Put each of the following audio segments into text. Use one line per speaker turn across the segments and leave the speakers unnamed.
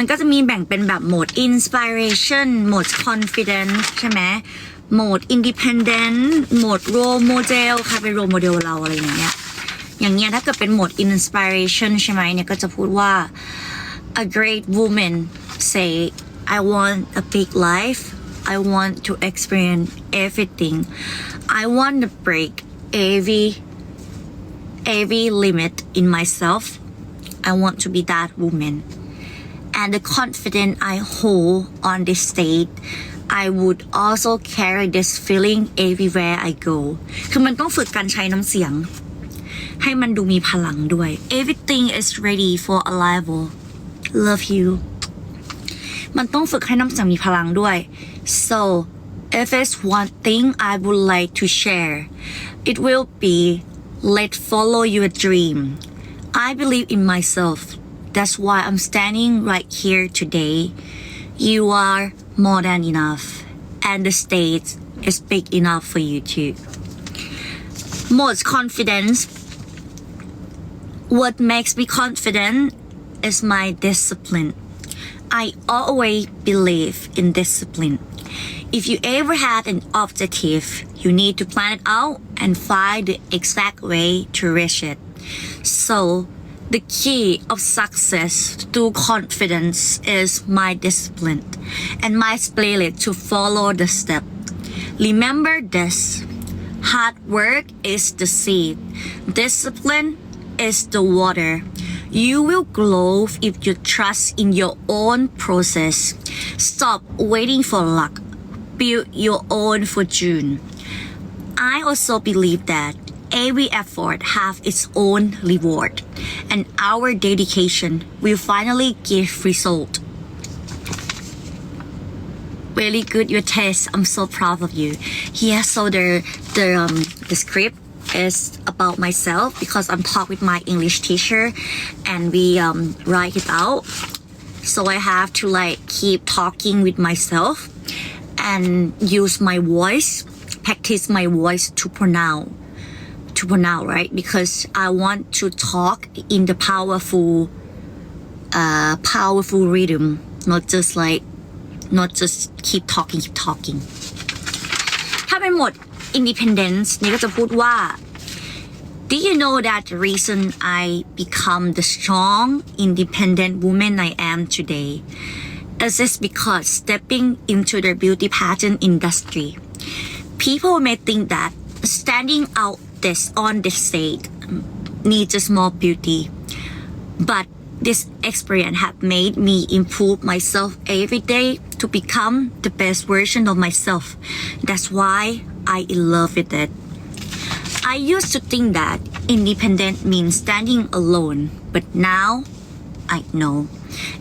มันก็จะมีแบ่งเป็นแบบโหมด inspiration โหมด confidence ใช่ไหมโหมด independent โหมด role model ใครเป็น role model เราอะไรอย่างเงี้ย อย่างเงี้ยถ้าเกิดเป็นโหมด inspiration ใช่ไหมเนี่ยก็จะพูดว่า a great woman say I want a big life I want to experience everything I want to break every every limit in myself I want to be that woman and the confidence I hold on this stage I would also carry this feeling everywhere I go คือมันต้องฝึกการใช้น้ำเสียง ให้มันดูมีพลังด้วย everything is ready for arrival love you มันต้องฝึกให้น้ำเสียงมีพลังด้วย so if it's one thing I would like to share it will be let follow your dream I believe in myself that's why I'm standing right here today you are more than enough and the stage is big enough for you too most confidence what makes me confident is my discipline. I always believe in discipline. If you ever had an objective, you need to plan it out and find the exact way to reach it. So, the key of success to confidence is my discipline and my spirit to follow the step. Remember this hard work is the seed, discipline is the water. You will grow if you trust in your own process. Stop waiting for luck. Build your own fortune. I also believe that every effort have its own reward and our dedication will finally give result. Really good your test. I'm so proud of you. Yeah, so the the um the script is about myself because I'm talk with my English teacher and we um write it out. So I have to like keep talking with myself and use my voice, practice my voice to pronounce to pronounce right because I want to talk in the powerful uh powerful rhythm, not just like not just keep talking keep talking ถ้าเป็นโหมด independence นี่ก็จะพูดว่า Do you know that the reason I become the strong independent woman I am today is this because stepping into the beauty pageant industry people may think that standing out this on this stage um, needs a small beauty but this experience have made me improve myself every day to become the best version of myself. That's why I love it. I used to think that independent means standing alone, but now I know.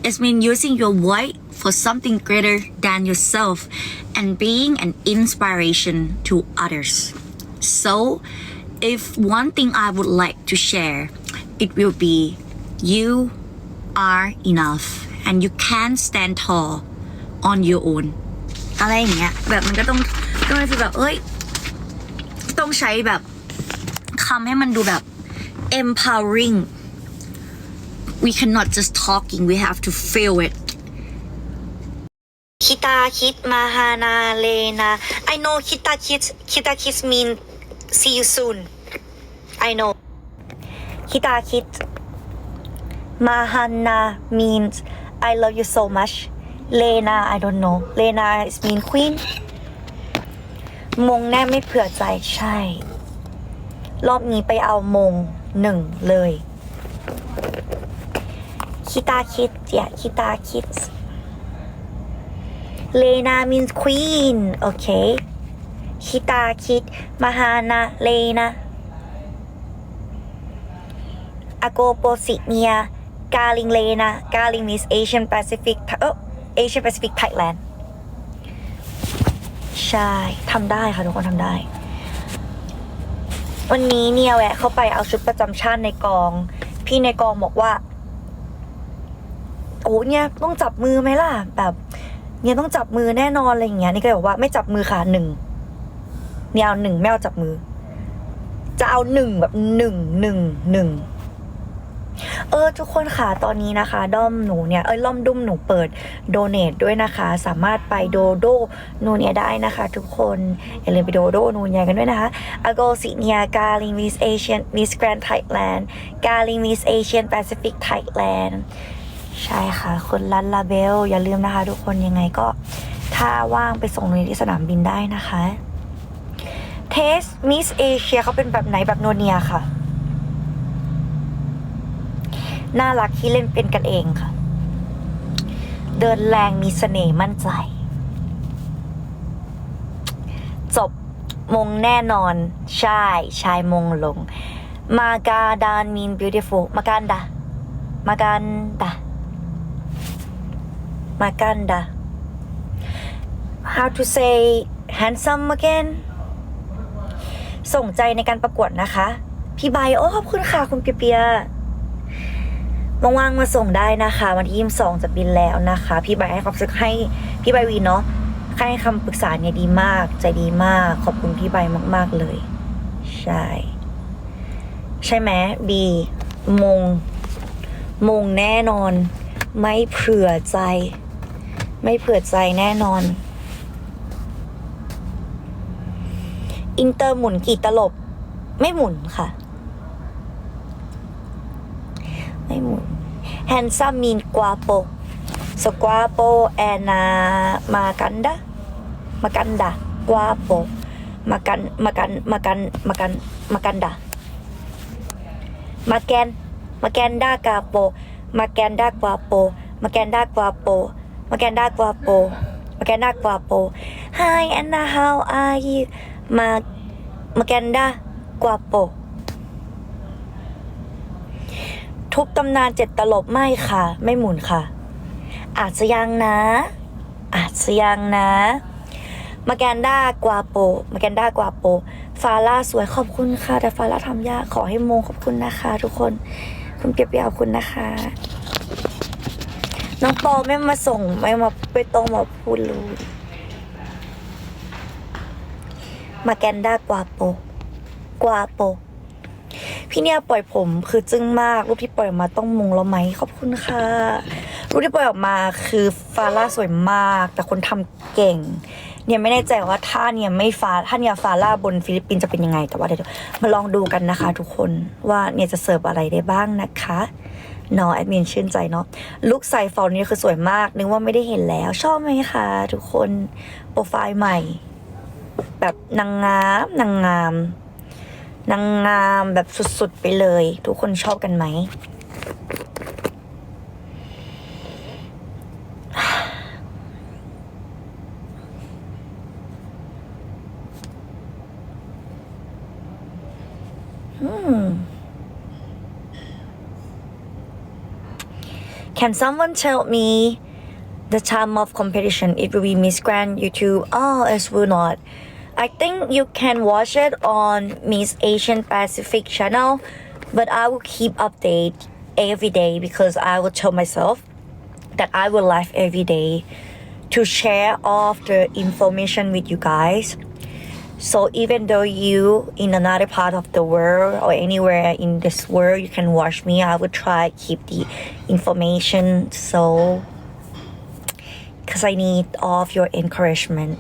It means using your voice for something greater than yourself and being an inspiration to others. So, if one thing I would like to share, it will be you are enough and you can stand tall on your own อะไรอย่างเงี้ย แบบมันก็ต้องต้องรู้สึกแบบ เอ้ย ต้องใช้แบบคำให้มันดูแบบ empowering we cannot just talking we have to feel it คิตาคิดมาฮานาเลนา I know คิตาคิดคิตาคิด mean see you soon I know คิตาคิด Mahana means I love you so much. Lena I don't know. Lena is mean queen. มงแน่ไม่เผื่อใจใช่ รอบนี้ไปเอามงหนึ่งเลยคิตาคิด yeah คิตาคิด Lena means queen โอเค คิตาคิดมาฮานาเลนาอาโกโปสิเนีย กาลิงเลนะกาลิง means Asian Pacific เออ Asian Pacific Thailand ใช่ทำได้ค่ะทุกคนทำได้ วันนี้เนี่ยแวะเข้าไปเอาชุดประจำชาติในกอง พี่ในกองบอกว่าโอ้เนี่ยต้องจับมือไหมล่ะ แบบเนี่ยต้องจับมือแน่นอนอะไรอย่างเงี้ยนี่ก็เลยบอกว่าไม่จับมือค่ะหนึ่ง ยเอาหนึ่งไม่เอาจับมือ จะเอาหนึ่งแบบหนึ่งหนึ่งหนึ่ง
เออทุกคนค่ะตอนนี้นะคะ ด้อมหนูเนี่ยเอ้ยล่อมดุ้มหนูเปิดโดเน a ด้วยนะคะ สามารถไปโดโดนูเนียได้นะคะ ทุกคนอย่าลืมไปโดโดนูเนียกันด้วยนะคะอโกสิเนียกาลิมิสเอเชียนมิสแกรนไทยแลนด์กาลิมิสเอเชียนแปซิฟิกไทยแลนด์ใช่ค่ะ คนลันลาเบล อย่าลืมนะคะ ทุกคนยังไงก็ ถ้าว่างไปส่งหนูที่สนามบินได้นะคะ เทสมิสเอเชียเขาเป็นแบบไหนแบบโนเนียค่ะ น่ารักที่เล่นเป็นกันเองค่ะ เดินแรงมีเสน่ห์มั่นใจ จบมงแน่นอนใช่ชายมงลง มาการดาน mean beautiful มาการดามาการดามาการดา how to say handsome again ส่งใจในการประกวดนะคะ พี่ใบโอ้ขอบคุณค่ะคุณเปียเปียว่างๆมาส่งได้นะคะ วันที่ยี่สองจะบินแล้วนะคะ พี่ใบให้ความสึกให้พี่ใบวีเนาะให้คำปรึกษาเนี่ยดีมาก ใจดีมาก ขอบคุณพี่ใบมาก ๆเลย ใช่ ใช่ไหมบีมง มงแน่นอน ไม่เผื่อใจ ไม่เผื่อใจแน่นอน อินเตอร์หมุนกี่ตลบ ไม่หมุนค่ะ ไม่หมุนแฮนซัมมีนกวาโปสกวาโปแอนามากันดามากันดากวาโปมากันมากันมากันมากันมากันดามาแกนมาแกนดากาโปมาแกนดากวาโปมาแกนดากวาโปมาแกนดากวาโปมาแกนดากวาโป Hi Anna how are you mag maganda guapo ทุบตำนานเจ็ดตลบไม่ค่ะ ไม่หมุนค่ะ อาจจะยังนะ อาจจะยังนะมาแกนด้ากวาโปมาแกนด้ากวาโป ฟาร่าสวยขอบคุณค่ะ แต่ฟาร่าทำยากขอให้มงขอบคุณนะคะ ทุกคนคุณเปียกๆขอบคุณนะคะ น้องปอไม่มาส่ง ไม่มาไม่ต้องมาพูดรู้ มาแกนด้ากวาโป กวาโป พี่เนี่ยปล่อยผมคือจึ้งมาก รูปที่ปล่อยออกมาต้องมงแล้วไหมขอบคุณค่ะ รูปที่ปล่อยออกมาคือฟาร่าสวยมาก แต่คนทำเก่ง เนี่ยไม่แน่ใจว่าถ้าเนี่ยไม่ฟาถ้าเนี่ยฟาร่าบนฟิลิปปินส์จะเป็นยังไง แต่ว่าเดี๋ยวมาลองดูกันนะคะ ทุกคนว่าเนี่ยจะเสิร์ฟอะไรได้บ้างนะคะเนาะแอดมินชื่นใจเนาะลุคใส่ฟอนนี้คือสวยมาก นึกว่าไม่ได้เห็นแล้ว ชอบไหมคะ ทุกคน โปรไฟล์ใหม่ แบบนางงามนางงาม นางงามแบบสุดๆไปเลย ทุกคนชอบกันไหม Can someone tell me the time of competition? It will be Miss Grand YouTube. Oh, it will not. I think you can watch it on Miss Asian Pacific channel, but I will keep update every day because I will tell myself that I will live every day to share all of the information with you guys. So even though you in another part of the world or anywhere in this world you can watch me, I will try keep the information so because I need all of your encouragement.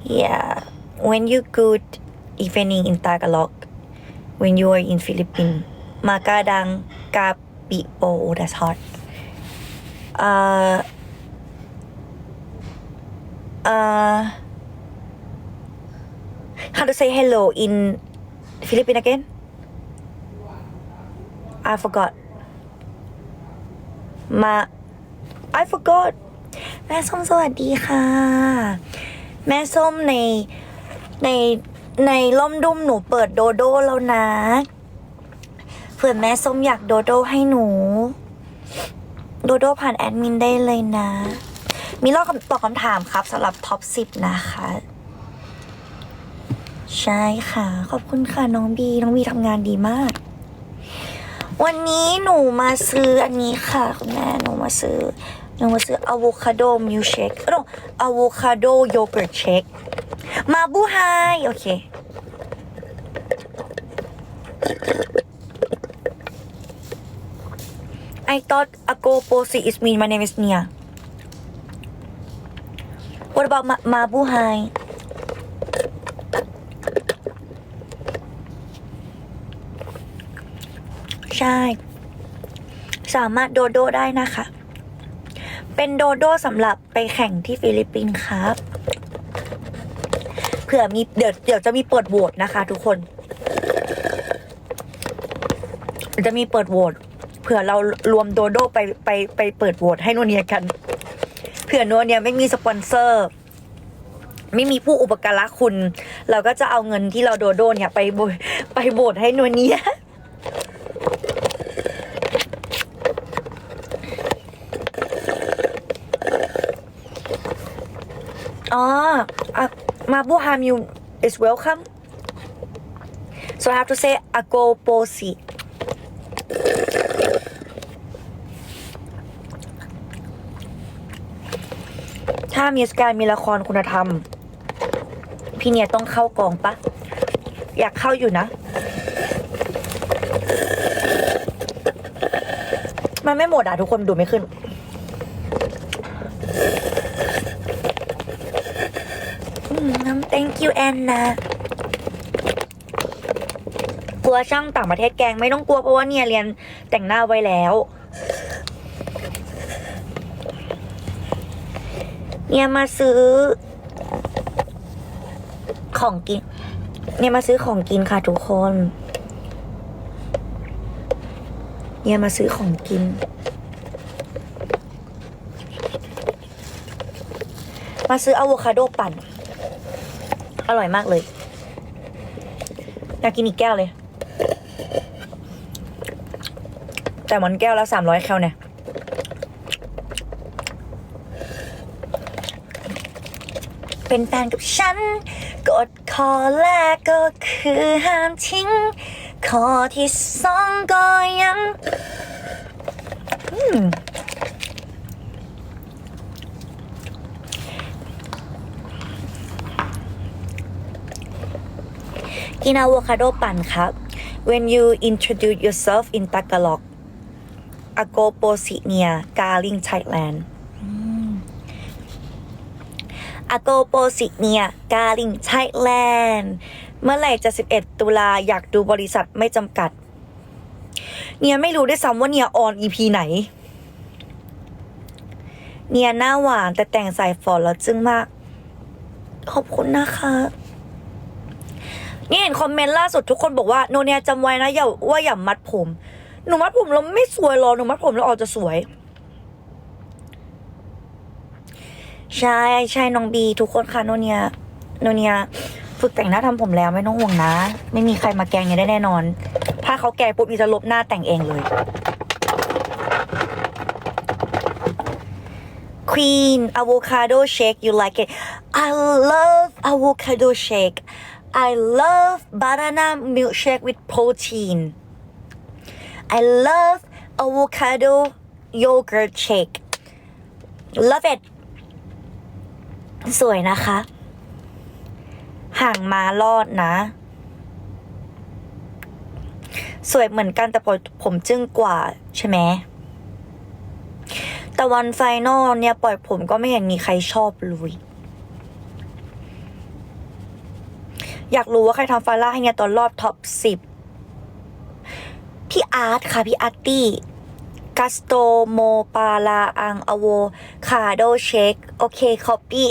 Yeah, when you good evening in Tagalog, when you are in Philippines, makadang kapi oh that's hard. Uh, uh, how to say hello in Philippine again? I forgot. Ma, I forgot. แม่ส้มสวัสดีค่ะ แม่ส้มในในในล่มดุมหนูเปิดโดโดแล้วนะ เผื่อแม่ส้มอยากโดโดให้หนู โดโดผ่านแอดมินได้เลยนะ มีรอบตอบคำถามครับสำหรับท็อป10นะคะ ใช่ค่ะ ขอบคุณค่ะน้องบี น้องบีทำงานดีมาก วันนี้หนูมาซื้ออันนี้ค่ะ คุณแม่หนูมาซื้อ หนูมาซื้ออะโวคาโดมิลเชคเอออะโวคาโดโยเกิร์ตเชคมาบูไฮโอเค I thought Ago Posi is me my name is Nia What about Ma Mabu Hai ใช่สามารถโดโดได้นะคะ เป็นโดโดสำหรับไปแข่งที่ฟิลิปปินส์ครับเผื่อมีเดี๋ยวเดี๋ยวจะมีเปิดโหวตนะคะทุกคน จะมีเปิดโหวตเผื่อเรารวมโดโดไปไปไปเปิดโหวตให้โนเนียกันเผื่อโนเนียไม่มีสปอนเซอร์ ไม่มีผู้อุปการะคุณ เราก็จะเอาเงินที่เราโดโดเนี่ยไปโหวตไปโหวตให้โนเนีย อ๋อ มาบูฮาม you is welcome so I have to say ago posi ถ้ามีสกายมีละครคุณธรรม พี่เนี่ยต้องเข้ากองปะ อยากเข้าอยู่นะ มันไม่หมดอะ ทุกคนดูไม่ขึ้น อืม thank you Anna กลัวช่างต่างประเทศแกงไม่ต้องกลัวเพราะว่าเนี่ยเรียนแต่งหน้าไว้แล้ว เนี่ยมาซื้อ ของกิน เนี่ยมาซื้อของกินค่ะทุกคน เนี่ยมาซื้อของกิน มาซื้ออะโวคาโดปั่น อร่อยมากเลยอยากกินอีกแก้วเลย แต่มันแก้วละสามร้อยแคลเนี่ยเป็นแฟนกับฉัน กดข้อแรกก็คือห้ามทิ้งข้อที่สองก็ยัง อืม กินอะโวคาโดปั่นครับ when you introduce yourself in Tagalog ago po si nia galing Thailand ago po si nia galing Thailand เมื่อไหร่จะ 11 ตุลาอยากดูบริษัทไม่จำกัด เนี่ยไม่รู้ด้วยซ้ำว่าเนี่ยออน EP ไหน เนี่ยหน้าหวานแต่แต่งสายฝอแล้วจึ้งมาก ขอบคุณนะคะ นี่เห็นคอมเมนต์ล่าสุดทุกคนบอกว่าโนเนียจำไว้นะอย่าว่าอย่ามัดผม หนูมัดผมแล้วไม่สวยหรอหนูมัดผมแล้วออกจะสวย ใช่ใช่น้องบีทุกคนค่ะโนเนียโนเนียฝึกแต่งหน้าทำผมแล้วไม่ต้องห่วงนะ ไม่มีใครมาแกงเนี่ยได้แน่นอน ถ้าเขาแกงปุ๊บอีจะลบหน้าแต่งเองเลย Queen avocado shake you like it I love avocado shake I love banana milkshake with protein I love avocado yogurt shake love it สวยนะคะ ห่างมารอดนะ สวยเหมือนกันแต่ผมผมจึ้งกว่าใช่ไหม แต่วันไฟนอลเนี่ยปล่อยผมก็ไม่เห็นมีใครชอบเลย อยากรู้ว่าใครทำฟาร่าให้เนี่ยตอนรอบท็อปสิบพี่อาร์ตค่ะพี่อาร์ตี้กัสโตโมปาลาอังอโวคาโดเชคโอเคคอปปี้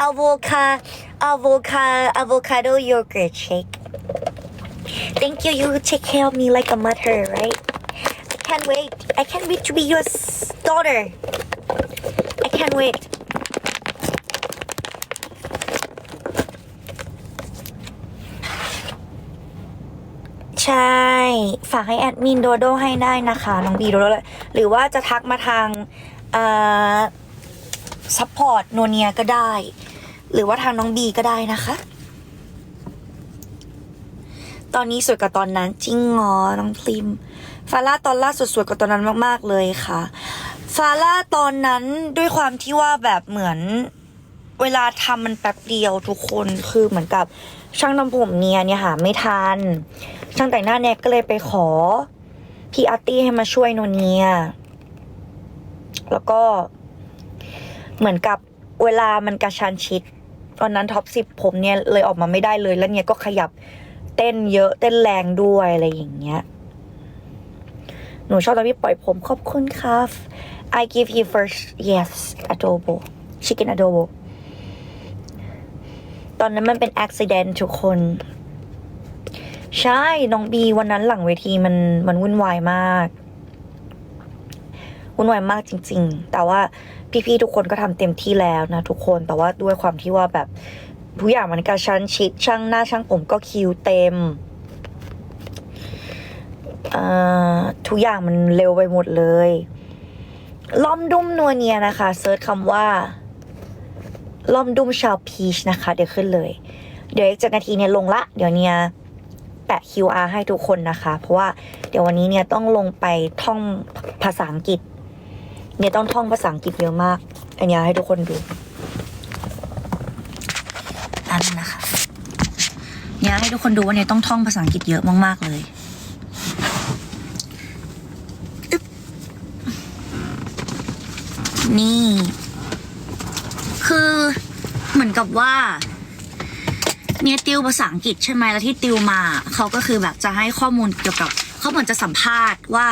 อะโวคาอะโวคาอะโวคาโดโยเกิร์ตเชค Thank you you take care of me like a mother right I can't wait I can't wait to be your daughter I can't wait ใช่ ฝากให้แอดมินโดโดให้ได้นะคะน้องบีโดโดเลยหรือว่าจะทักมาทางซัพพอร์ตโนเนียก็ได้ หรือว่าทางน้องบีก็ได้นะคะ ตอนนี้สวยกว่าตอนนั้นจริงเหรอน้องพิมฟาร่าตอนล่าสุดสวยกว่าตอนนั้นมาก ๆ เลยค่ะ ฟาร่าตอนนั้นด้วยความที่ว่าแบบเหมือนเวลาทำมันแป๊บเดียวทุกคนคือเหมือนกับช่างทำผมเนียเนี่ยหาไม่ทัน ช่างแต่งหน้าเนี่ยก็เลยไปขอ พี่อาร์ตี้ให้มาช่วยโนเนีย แล้วก็เหมือนกับเวลามันกระชันชิด ตอนนั้นท็อปสิบผมเนี่ยเลยออกมาไม่ได้เลย แล้วเนี่ยก็ขยับเต้นเยอะเต้นแรงด้วยอะไรอย่างเงี้ย หนูชอบตอนพี่ปล่อยผมขอบคุณครับ I give you first yes adobo chicken adobo ตอนนั้นมันเป็น accident ทุกคน ใช่ น้องบีวันนั้นหลังเวทีมันมันวุ่นวายมาก วุ่นวายมากจริง ๆ แต่ว่าพี่ๆทุกคนก็ทำเต็มที่แล้วนะทุกคน แต่ว่าด้วยความที่ว่าแบบทุกอย่างมันกระชั้นชิด ช่างหน้าช่างผมก็คิวเต็มทุกอย่างมันเร็วไปหมดเลย ล้อมดุ้มนัวเนียนะคะเซิร์ชคำว่า ล้อมดุ้มชาวพีชนะคะ เดี๋ยวขึ้นเลย เดี๋ยวอีกจากนาทีเนี่ยลงละ เดี๋ยวเนี่ย แปะ QR ให้ทุกคนนะคะ เพราะว่าเดี๋ยววันนี้เนี่ยต้องลงไปท่องภาษาอังกฤษ เนี่ยต้องท่องภาษาอังกฤษเยอะมาก อันนี้ให้ทุกคนดูนั่นนะคะเนี่ยให้ทุกคนดูว่าเนี่ยต้องท่องภาษาอังกฤษเยอะมาก ๆ เลยนี่ คือเหมือนกับว่า เนี่ยติวภาษาอังกฤษใช่ไหมแล้วที่ติวมาเขาก็คือแบบจะให้ข้อมูลเกี่ยวกับเขาเหมือนจะสัมภาษณ์ว่า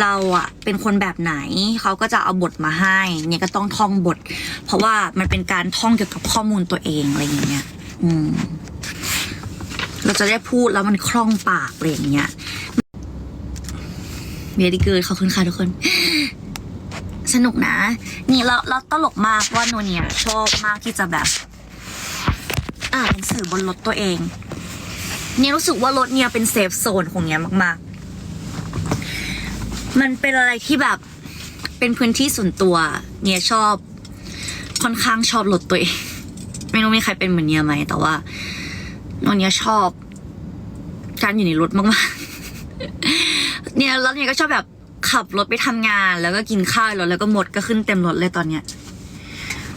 เราอะเป็นคนแบบไหนเขาก็จะเอาบทมาให้เนี่ยก็ต้องท่องบท เพราะว่ามันเป็นการท่องเกี่ยวกับข้อมูลตัวเองอะไรอย่างเงี้ย อืม เราจะได้พูดแล้วมันคล่องปากอะไรอย่างเงี้ยเบียดีเกินขอบคุณค่ะทุกคน สนุกนะ นี่เราเราตลกมากว่าโนเนียชอบมากที่จะแบบ อ่านหนังสือบนรถตัวเอง เนี่ยรู้สึกว่ารถเนี่ยเป็นเซฟโซนของเนี่ยมากๆ มันเป็นอะไรที่แบบเป็นพื้นที่ส่วนตัว เนี่ยชอบ ค่อนข้างชอบรถตัวเอง ไม่รู้มีใครเป็นเหมือนเนี่ยไหม แต่ว่าโนเนี่ยชอบการอยู่ในรถมากๆ เนี่ยแล้วเนี่ยก็ชอบแบบขับรถไปทำงาน แล้วก็กินข้าวรถแล้วก็หมดก็ขึ้นเต็มรถเลยตอนเนี้ย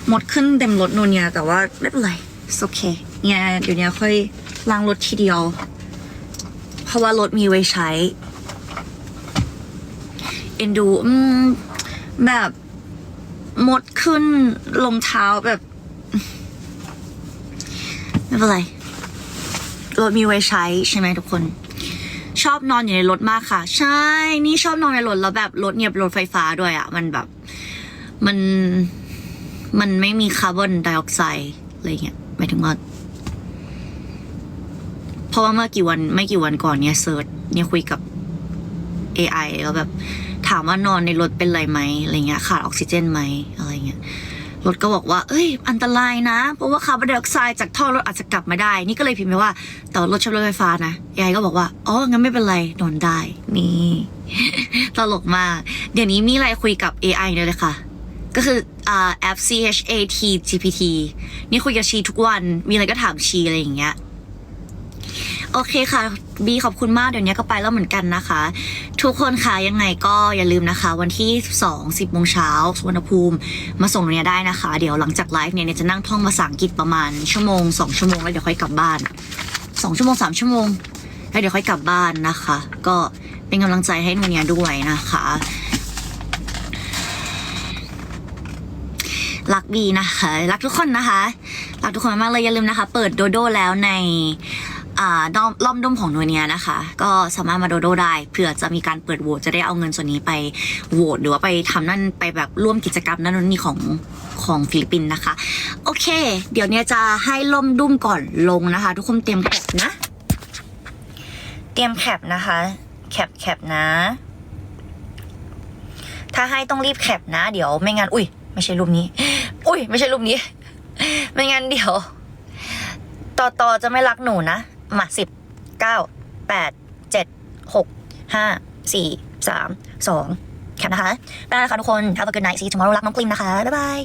หมดขึ้นเต็มรถโนเนี่ยแต่ว่าไม่เป็นไรโอ เนี่ยเดี๋ยวนี้ค่อยล้างรถทีเดียว เพราะว่ารถมีไว้ใช้ เอ็นดูแบบหมดขึ้นลงเท้าแบบ ไม่เป็นไร รถมีไว้ใช้ใช่ไหมทุกคน ชอบนอนอยู่ในรถมากค่ะ ใช่ นี่ชอบนอนในรถแล้วแบบรถเนี่ยเป็นรถไฟฟ้าด้วยอะ่ะ มันแบบ มันมันไม่มีคาร์บอนไดออกไซด์อะไรเงี้ยหมายถึงว่า ราะว่าเมื่อกี่วันไม่กี่วันก่อนเนี่ยเซิร์ชเนี่ยคุยกับ AI แล้วแบบถามว่านอนในรถเป็นไรไหมอะไรเงี้ยขาดออกซิเจนไหมอะไรเงี้ยรถก็บอกว่า เอ้ย อันตรายนะ เพราะว่าคาร์บอนไดออกไซด์จากท่อรถอาจจะกลับมาได้ นี่ก็เลยพิมพ์ไปว่า แต่รถใช้รถไฟฟ้านะ AI ก็บอกว่า อ๋อ งั้นไม่เป็นไร นอนได้ นี่ ตลกมาก เดี๋ยวนี้มีอะไรคุยกับ AI เลยเลยค่ะ ก็คืออ่าแอป CHAT GPT นี่คุยกับชีทุกวัน มีอะไรก็ถามชีอะไรอย่างเงี้ย โอเคค่ะบีขอบคุณมากเดี๋ยวนี้ก็ไปแล้วเหมือนกันนะคะ ทุกคนค่ะยังไงก็อย่าลืมนะคะ วันที่2 10โมงเช้าสุวรรณภูมิ มาส่งเนี่ยได้นะคะ เดี๋ยวหลังจากไลฟ์เนี่ยเนี่ยจะนั่งท่องภาษาอังกฤษประมาณชั่วโมง2ชั่วโมงแล้วเดี๋ยวค่อยกลับบ้าน2ชั่วโมง3ชั่วโมงแล้วเดี๋ยวค่อยกลับบ้านนะคะ ก็เป็นกำลังใจให้นูเนี่ยด้วยนะคะรักบีนะคะ รักทุกคนนะคะ รักทุกคนมากเลยอย่าลืมนะคะ เปิดโดโดแล้วใน ด้อมล้อมด้อมของหนวเนียนะคะ ก็สามารถมาโดโดได้เผื่อจะมีการเปิดโหวตจะได้เอาเงินส่วนนี้ไปโหวตหรือว่าไปทำนั่นไปแบบร่วมกิจกรรมนั่นนี่ของของฟิลิปปินส์นะคะ โอเค เดี๋ยวเนี้ยจะให้ล่มดุ้มก่อนลงนะคะ ทุกคนเตรียมแคปนะ เตรียมแคปนะคะแคปแคปนะ ถ้าให้ต้องรีบแคปนะ เดี๋ยวไม่งั้นอุ้ยไม่ใช่รูปนี้ อุ้ยไม่ใช่รูปนี้ ไม่งั้นเดี๋ยวต่อต่อจะไม่รักหนูนะ มาสิบเก้าแปดเจ็ดหกห้าสี่สามสองแคปนะคะไปแล้วค่ะทุกคน Have a good night see you tomorrow รักน้องกลิมนะคะ บ๊ายบาย